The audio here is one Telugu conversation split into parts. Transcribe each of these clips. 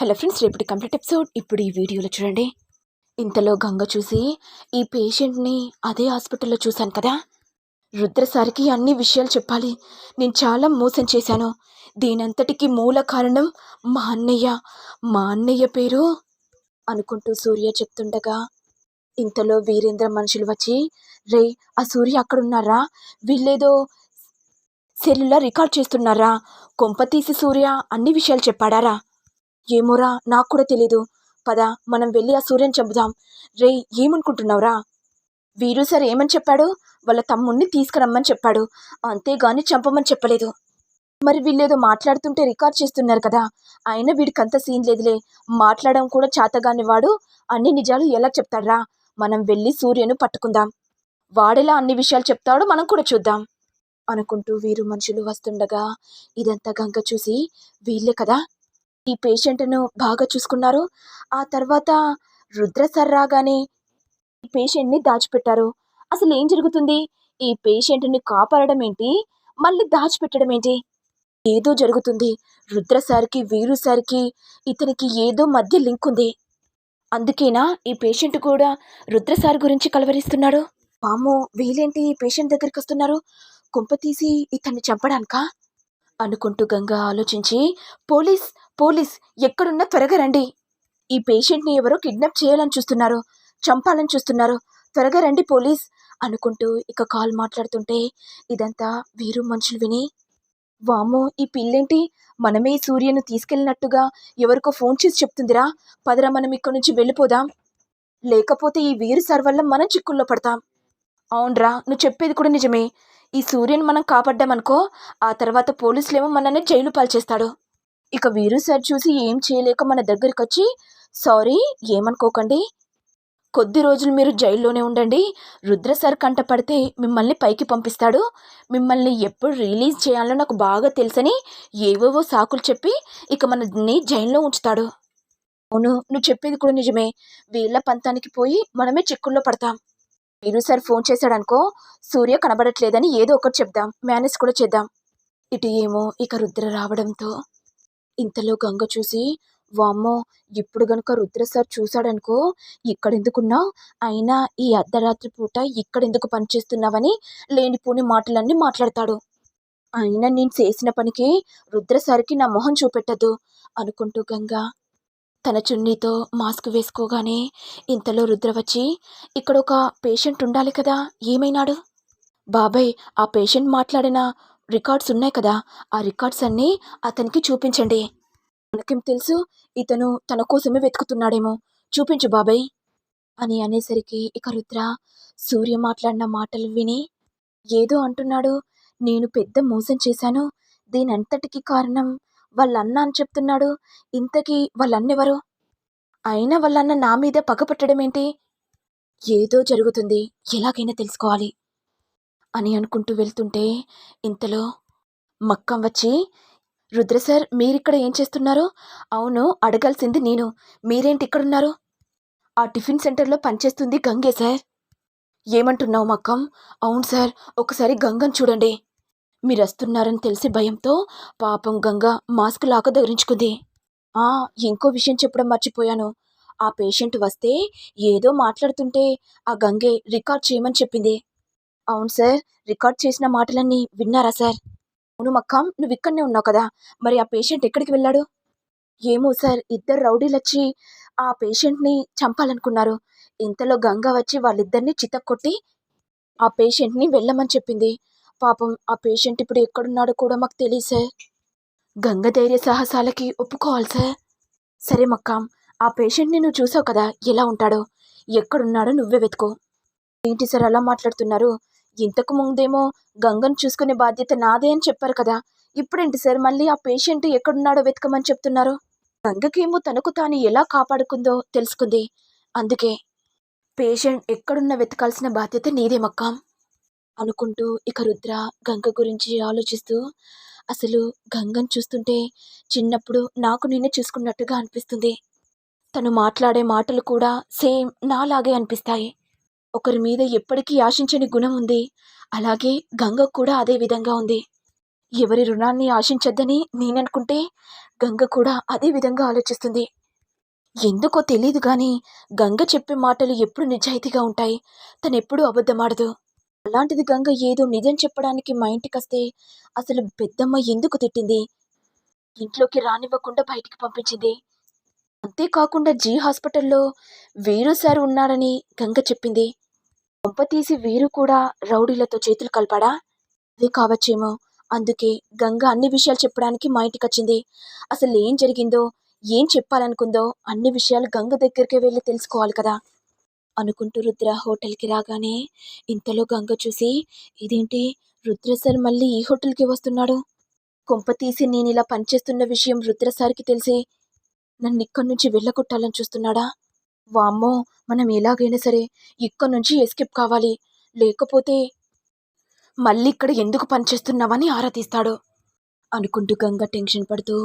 హలో ఫ్రెండ్స్ రేపటి కంప్లీట్ ఎపిసోడ్. ఇప్పుడు ఈ వీడియోలో చూడండి. ఇంతలో గంగ చూసి ఈ పేషెంట్ని అదే హాస్పిటల్లో చూశాను కదా. రుద్రసారికి అన్ని విషయాలు చెప్పాలి. నేను చాలా మోసం చేశాను. దీనంతటికి మూల కారణం మా అన్నయ్య. మా అన్నయ్య పేరు అనుకుంటూ సూర్య చెప్తుండగా ఇంతలో వీరేంద్ర మనుషులు వచ్చి రే ఆ సూర్య అక్కడున్నారా? వీళ్ళేదో సెల్లులా రికార్డ్ చేస్తున్నారా? కొంప తీసి సూర్య అన్ని విషయాలు చెప్పాడారా? ఏమోరా నాకు కూడా తెలీదు. పద మనం వెళ్ళి ఆ సూర్యని చంపుదాం. రే ఏమనుకుంటున్నావురా? వీరు సార్ ఏమని చెప్పాడు? వాళ్ళ తమ్ముణ్ణి తీసుకురమ్మని చెప్పాడు. అంతేగాని చంపమని చెప్పలేదు. మరి వీళ్ళేదో మాట్లాడుతుంటే రికార్డ్ చేస్తున్నారు కదా. అయినా వీడికి అంత సీన్ లేదులే. మాట్లాడడం కూడా చేతగాని వాడు. అన్ని నిజాలు ఎలా చెప్తాడ్రా? మనం వెళ్ళి సూర్యను పట్టుకుందాం. వాడెలా అన్ని విషయాలు చెప్తాడో మనం కూడా చూద్దాం. అనుకుంటూ వీరు మనుషులు వస్తుండగా ఇదంతా గంగ చూసి వీళ్ళే కదా ఈ పేషెంట్ను బాగా చూసుకున్నారు ఆ తర్వాత రుద్ర సార్ రాగానే ఈ పేషెంట్ని దాచిపెట్టారు. అసలు ఏం జరుగుతుంది? ఈ పేషెంట్ని కాపాడడం ఏంటి? మళ్ళీ దాచిపెట్టడం ఏంటి? ఏదో జరుగుతుంది. రుద్ర సార్కి వీరు సార్కి ఇతనికి ఏదో మధ్య లింక్ ఉంది. అందుకేనా ఈ పేషెంట్ కూడా రుద్ర సార్ గురించి కలవరిస్తున్నాడు? పాము వీలేంటి ఈ పేషెంట్ దగ్గరికి వస్తున్నారు? కుంప తీసి ఇతన్ని చంపడానికా? అనుకుంటూ గంగా ఆలోచించి పోలీస్ పోలీస్ ఎక్కడున్నా త్వరగా రండి. ఈ పేషెంట్ని ఎవరో కిడ్నాప్ చేయాలని చూస్తున్నారు చంపాలని చూస్తున్నారు. త్వరగా రండి పోలీస్ అనుకుంటూ ఇక కాల్ మాట్లాడుతుంటే ఇదంతా వీరు మనుషులు విని వామో ఈ పిల్లేంటి? మనమే సూర్యను తీసుకెళ్ళినట్టుగా ఎవరికో ఫోన్ చేసి చెప్తుందిరా. పదరా మనం ఇక్కడి నుంచి వెళ్ళిపోదాం. లేకపోతే ఈ వీరు సార్ వల్ల మనం చిక్కుల్లో పడతాం. అవునరా నువ్వు చెప్పేది కూడా నిజమే. ఈ సూర్యుని మనం కాపాడ్డామనుకో ఆ తర్వాత పోలీసులేమో మనల్ని జైలు పాల్చేస్తాడు ఇక వీరు సార్ చూసి ఏం చేయలేక మన దగ్గరికి వచ్చి సారీ ఏమనుకోకండి. కొద్ది రోజులు మీరు జైల్లోనే ఉండండి. రుద్ర సార్ కంట పడితే మిమ్మల్ని పైకి పంపిస్తాడు. మిమ్మల్ని ఎప్పుడు రిలీజ్ చేయాలో నాకు బాగా తెలుసని ఏవేవో సాకులు చెప్పి ఇక మనని జైల్లో ఉంచుతాడు. అవును నువ్వు చెప్పేది కూడా నిజమే. వీళ్ళ పంతానికి పోయి మనమే చిక్కుల్లో పడతాం. వీరు సార్ ఫోన్ చేశాడనుకో సూర్య కనబడట్లేదని ఏదో ఒకటి చెప్దాం. మేనేజ్ కూడా చేద్దాం. ఇటు ఏమో ఇక రుద్ర రావడంతో. ఇంతలో గంగ చూసి వామ్మో ఇప్పుడు గనుక రుద్ర సార్ చూశాడనుకో ఇక్కడెందుకున్నావు అయినా ఈ అర్ధరాత్రి పూట ఇక్కడెందుకు పనిచేస్తున్నావని లేనిపోని మాటలన్నీ మాట్లాడతాడు. అయినా నేను చేసిన పనికి రుద్ర సార్కి నా మొహం చూపెట్టద్దు అనుకుంటూ గంగ తన చున్నీతో మాస్క్ వేసుకోగానే ఇంతలో రుద్ర వచ్చి ఇక్కడ ఒక పేషెంట్ ఉండాలి కదా ఏమైనాడు? బాబాయ్ ఆ పేషెంట్ మాట్లాడిన రికార్డ్స్ ఉన్నాయి కదా ఆ రికార్డ్స్ అన్నీ అతనికి చూపించండి. మనకేం తెలుసు ఇతను తన కోసమే వెతుకుతున్నాడేమో. చూపించు బాబాయ్. అని అనేసరికి ఇక రుద్ర సూర్య మాట్లాడిన మాటలు విని ఏదో అంటున్నాడు నేను పెద్ద మోసం చేశాను దీనంతటికి కారణం వాళ్ళన్న అని చెప్తున్నాడు ఇంతకీ వాళ్ళన్నెవరు? అయినా వాళ్ళన్న నా మీద పగపట్టడం ఏంటి ఏదో జరుగుతుంది ఎలాగైనా తెలుసుకోవాలి. అని అనుకుంటూ వెళ్తుంటే ఇంతలో మక్కం వచ్చి రుద్ర సార్ మీరిక్కడ ఏం చేస్తున్నారు? అవును అడగాల్సింది నేను. మీరేంటి ఇక్కడున్నారు? ఆ టిఫిన్ సెంటర్లో పనిచేస్తుంది గంగే సార్. ఏమంటున్నావు మక్కం? అవును సార్ ఒకసారి గంగను చూడండి. మీరు వస్తున్నారని తెలిసి భయంతో పాపం గంగ మాస్క్ లాక ధరించుకుంది. ఆ ఇంకో విషయం చెప్పడం మర్చిపోయాను. ఆ పేషెంట్ వస్తే ఏదో మాట్లాడుతుంటే ఆ గంగే రికార్డ్ చేయమని చెప్పింది. అవును సార్ రికార్డ్ చేసిన మాటలన్నీ విన్నారా సార్? అవును మక్కాం నువ్వు ఇక్కడనే ఉన్నావు కదా మరి ఆ పేషెంట్ ఎక్కడికి వెళ్ళాడు? ఏమో సార్ ఇద్దరు రౌడీలు వచ్చి ఆ పేషెంట్ని చంపాలనుకున్నారు. ఇంతలో గంగ వచ్చి వాళ్ళిద్దరిని చితక్కొట్టి ఆ పేషెంట్ని వెళ్ళమని చెప్పింది. పాపం ఆ పేషెంట్ ఇప్పుడు ఎక్కడున్నాడో కూడా మాకు తెలియదు సార్. గంగ ధైర్య సాహసాలకి ఒప్పుకోవాలి సార్. సరే మక్కాం ఆ పేషెంట్ని నువ్వు చూసావు కదా ఎలా ఉంటాడో ఎక్కడున్నాడో నువ్వే వెతుకో. ఏంటి సార్ అలా మాట్లాడుతున్నారు? ఇంతకు ముందేమో గంగను చూసుకునే బాధ్యత నాదే అని చెప్పారు కదా. ఇప్పుడేంటి సార్ మళ్ళీ ఆ పేషెంట్ ఎక్కడున్నాడో వెతకమని చెప్తున్నారు? గంగకేమో తనకు తాను ఎలా కాపాడుకుందో తెలుసుకుంది. అందుకే పేషెంట్ ఎక్కడున్నా వెతకాల్సిన బాధ్యత నీదేమక్కా అనుకుంటూ ఇక రుద్ర గంగ గురించి ఆలోచిస్తూ అసలు గంగను చూస్తుంటే చిన్నప్పుడు నాకు నేనే చూసుకున్నట్టుగా అనిపిస్తుంది. తను మాట్లాడే మాటలు కూడా సేమ్ నాలాగే అనిపిస్తాయి. ఒకరి మీద ఎప్పటికీ ఆశించని గుణం ఉంది. అలాగే గంగ కూడా అదే విధంగా ఉంది. ఎవరి రుణాన్ని ఆశించొద్దని నేననుకుంటే గంగ కూడా అదే విధంగా ఆలోచిస్తుంది. ఎందుకో తెలియదు గాని గంగ చెప్పే మాటలు ఎప్పుడు నిజాయితీగా ఉంటాయి. తనెప్పుడూ అబద్ధమాడదు. అలాంటిది గంగ ఏదో నిజం చెప్పడానికి మా ఇంటికొస్తే అసలు పెద్దమ్మ ఎందుకు తిట్టింది? ఇంట్లోకి రానివ్వకుండా బయటికి పంపించింది. అంతేకాకుండా జీ హాస్పిటల్లో వీరు సార్ ఉన్నారని గంగ చెప్పింది. కొంప తీసి వీరు కూడా రౌడీలతో చేతులు కలిపాడా? అదే కావచ్చేమో. అందుకే గంగ అన్ని విషయాలు చెప్పడానికి మా ఇంటికి వచ్చింది అసలు ఏం జరిగిందో ఏం చెప్పాలనుకుందో అన్ని విషయాలు గంగ దగ్గరికి వెళ్ళి తెలుసుకోవాలి కదా. అనుకుంటూ రుద్ర హోటల్కి రాగానే ఇంతలో గంగ చూసి ఇదేంటి? రుద్ర సార్ మళ్ళీ ఈ హోటల్కి వస్తున్నాడు? కొంప తీసి నేను ఇలా పనిచేస్తున్న విషయం రుద్ర సార్కి తెలిసి నన్ను ఇక్కడి నుంచి వెళ్ళగొట్టాలని చూస్తున్నాడా? వామ్మో మనం ఎలాగైనా సరే ఇక్కడి నుంచి ఎస్కేప్ కావాలి. లేకపోతే మళ్ళీ ఇక్కడ ఎందుకు పనిచేస్తున్నావని ఆరా తీస్తాడు. అనుకుంటూ గంగ టెన్షన్ పడుతూ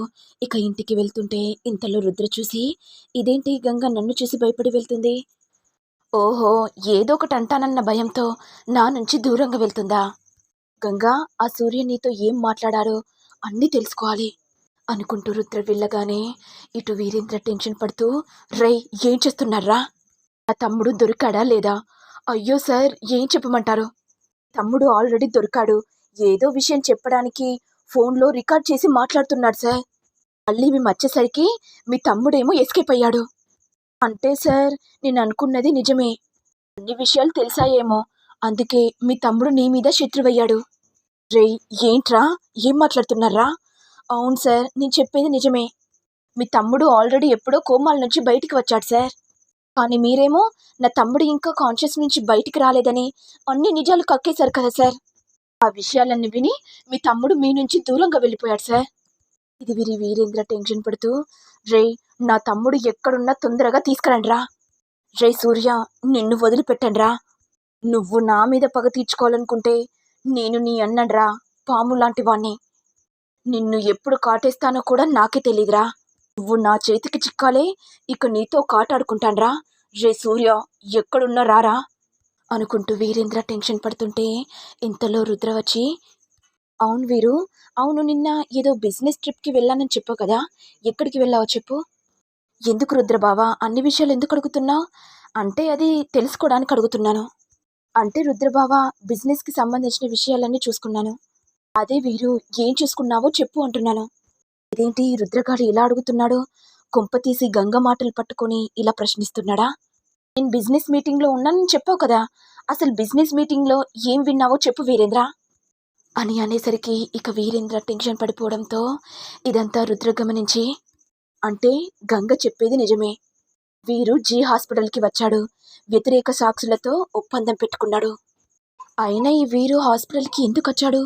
ఇక ఇంటికి వెళ్తుంటే ఇంతలో రుద్ర చూసి ఇదేంటి గంగ నన్ను చూసి భయపడి వెళ్తుంది? ఓహో ఏదో ఒకటి అంటానన్న భయంతో నా నుంచి దూరంగా వెళ్తుందా? గంగా ఆ సూర్య నీతో ఏం మాట్లాడారో అన్నీ తెలుసుకోవాలి. అనుకుంటూ రుద్ర వెళ్ళగానే ఇటు వీరేంద్ర టెన్షన్ పడుతూ రై ఏం చేస్తున్నారా? నా తమ్ముడు దొరికాడా లేదా? అయ్యో సార్ ఏం చెప్పమంటారు? తమ్ముడు ఆల్రెడీ దొరికాడు. ఏదో విషయం చెప్పడానికి ఫోన్లో రికార్డ్ చేసి మాట్లాడుతున్నాడు సార్. మళ్ళీ మేము వచ్చేసరికి మీ తమ్ముడేమో ఎస్కేప్ అయ్యాడు. అంటే సార్ నేను అనుకున్నది నిజమే. అన్ని విషయాలు తెలిసాయేమో. అందుకే మీ తమ్ముడు నీ మీద శత్రువయ్యాడు. రే ఏంట్రా? ఏం మాట్లాడుతున్నారా? అవును సార్ నేను చెప్పేది నిజమే. మీ తమ్ముడు ఆల్రెడీ ఎప్పుడో కోమాల నుంచి బయటికి వచ్చాడు సార్. కానీ మీరేమో నా తమ్ముడు ఇంకా కాన్షియస్ నుంచి బయటికి రాలేదని అన్ని నిజాలు కక్కేశారు కదా సార్. ఆ విషయాలన్నీ విని మీ తమ్ముడు మీ నుంచి దూరంగా వెళ్ళిపోయాడు సార్. ఇది విరి వీరేంద్ర టెన్షన్ పడుతూ రే నా తమ్ముడు ఎక్కడున్నా తొందరగా తీసుకురండిరా రే. సూర్య నిన్ను వదిలిపెట్టండిరా నువ్వు నా మీద పగ తీర్చుకోవాలనుకుంటే నేను నీ అన్నండ్రా పాము లాంటి వాణ్ణి. నిన్ను ఎప్పుడు కాటేస్తానో కూడా నాకే తెలీదురా. నువ్వు నా చేతికి చిక్కాలే ఇక నీతో కాటాడుకుంటాన్రా. రే సూర్య ఎక్కడున్నా రారా? అనుకుంటూ వీరేంద్ర టెన్షన్ పడుతుంటే ఇంతలో రుద్ర వచ్చి అవును వీరు అవును నిన్న ఏదో బిజినెస్ ట్రిప్కి వెళ్ళానని చెప్పావు కదా ఎక్కడికి వెళ్ళావో చెప్పు. ఎందుకు రుద్ర బావా అన్ని విషయాలు ఎందుకు అడుగుతున్నావు అంటే అది తెలుసుకోవడానికి అడుగుతున్నాను. అంటే రుద్రబావ బిజినెస్కి సంబంధించిన విషయాలన్నీ చూసుకున్నాను. అదే వీరు ఏం చూసుకున్నావో చెప్పు అంటున్నాను. ఇదేంటి రుద్రగాడు ఇలా అడుగుతున్నాడు? కొంప తీసి గంగ మాటలు పట్టుకొని ఇలా ప్రశ్నిస్తున్నాడా? నేను బిజినెస్ మీటింగ్లో ఉన్నానని చెప్పావు కదా. అసలు బిజినెస్ మీటింగ్లో ఏం విన్నావో చెప్పు వీరేంద్ర. అని అనేసరికి ఇక వీరేంద్ర టెన్షన్ పడిపోవడంతో ఇదంతా రుద్ర గమనించి అంటే గంగ చెప్పేది నిజమే. వీరు జీ హాస్పిటల్కి వచ్చాడు. వ్యతిరేక సాక్షులతో ఒప్పందం పెట్టుకున్నాడు. అయినా ఈ వీరు హాస్పిటల్కి ఎందుకు వచ్చాడు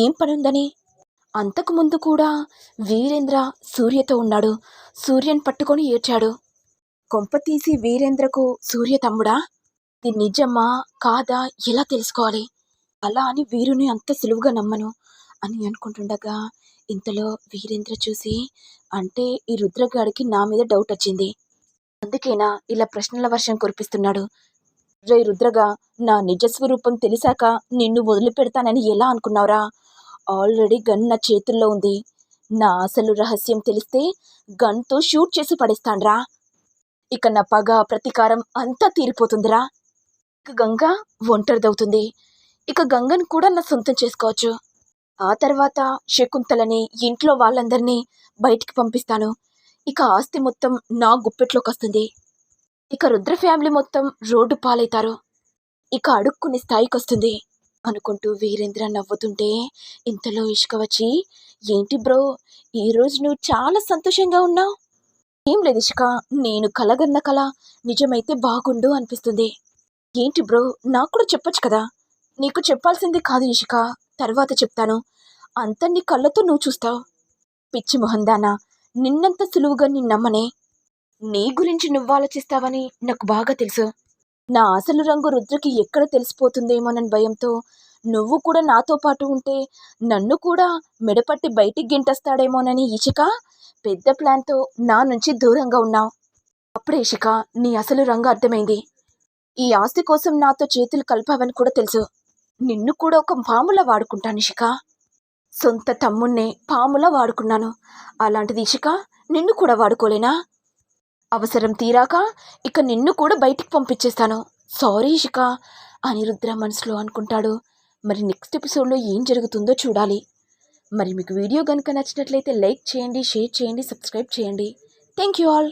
ఏం పనుందని? అంతకుముందు కూడా వీరేంద్ర సూర్యతో ఉన్నాడు. సూర్యని పట్టుకొని ఏడ్చాడు. కొంప తీసి వీరేంద్రకు సూర్య తమ్ముడా? ఇది నిజమా? కాదా? ఎలా తెలుసుకోవాలి? అలా అని వీరుని అంత సులువుగా నమ్మను అని అనుకుంటుండగా ఇంతలో వీరేంద్ర చూసి అంటే ఈ రుద్రగాడికి నా మీద డౌట్ వచ్చింది అందుకేనా ఇలా ప్రశ్నల వర్షం కురిపిస్తున్నాడు? రే రుద్రగా నా నిజస్వరూపం తెలిసాక నిన్ను వదిలిపెడతానని ఎలా అనుకున్నావురా? ఆల్రెడీ గన్ నా చేతుల్లో ఉంది. నా అసలు రహస్యం తెలిస్తే గన్తో షూట్ చేసి పడేస్తాన్రా. ఇక నా పగ ప్రతీకారం అంతా తీరిపోతుందిరా. ఇక గంగ ఒంటరిదవుతుంది. ఇక గంగను కూడా నా సొంతం చేసుకోవచ్చు. ఆ తర్వాత శకుంతలని ఇంట్లో వాళ్ళందరినీ బయటికి పంపిస్తాను. ఇక ఆస్తి మొత్తం నా గుప్పెట్లోకి వస్తుంది ఇక రుద్ర ఫ్యామిలీ మొత్తం రోడ్డు పాలవుతారు ఇక అడుక్కునే స్థాయికి వస్తుంది అనుకుంటూ వీరేంద్ర నవ్వుతుంటే ఇంతలో ఇష్క వచ్చి ఏంటి బ్రో ఈరోజు నువ్వు చాలా సంతోషంగా ఉన్నావు. ఏం లేదు ఇష్క నేను కలగన్న కల నిజమైతే బాగుండు అనిపిస్తుంది. ఏంటి బ్రో నాకు కూడా చెప్పొచ్చు కదా? నీకు చెప్పాల్సింది కాదు ఇషిక తర్వాత చెప్తాను. అంత నీ కళ్ళతో నువ్వు చూస్తావు. పిచ్చి మొహందానా నిన్నంత సులువుగా నిన్నమ్మనే. నీ గురించి నువ్వు ఆలోచిస్తావని నాకు బాగా తెలుసు. నా అసలు రంగు రుద్రకి ఎక్కడ తెలిసిపోతుందేమోనని భయంతో నువ్వు కూడా నాతో పాటు ఉంటే నన్ను కూడా మెడపట్టి బయటికి గింటస్తాడేమోనని ఇషిక పెద్ద ప్లాన్తో నా నుంచి దూరంగా ఉన్నావు. అప్పుడే ఇషిక నీ అసలు రంగు అర్థమైంది. ఈ ఆస్తి కోసం నాతో చేతులు కలిపావని కూడా తెలుసు. నిన్ను కూడా ఒక పాములా వాడుకుంటాను ఇషిక. సొంత తమ్ముణ్ణే పాములా వాడుకున్నాను. అలాంటిది ఇషిక నిన్ను కూడా వాడుకోలేనా? అవసరం తీరాక ఇక నిన్ను కూడా బయటికి పంపించేస్తాను. సారీ ఇషిక అనిరుద్ర మనసులో అనుకుంటాడు. మరి నెక్స్ట్ ఎపిసోడ్లో ఏం జరుగుతుందో చూడాలి. మరి మీకు వీడియో కనుక నచ్చినట్లయితే లైక్ చేయండి షేర్ చేయండి సబ్స్క్రైబ్ చేయండి. Thank you all.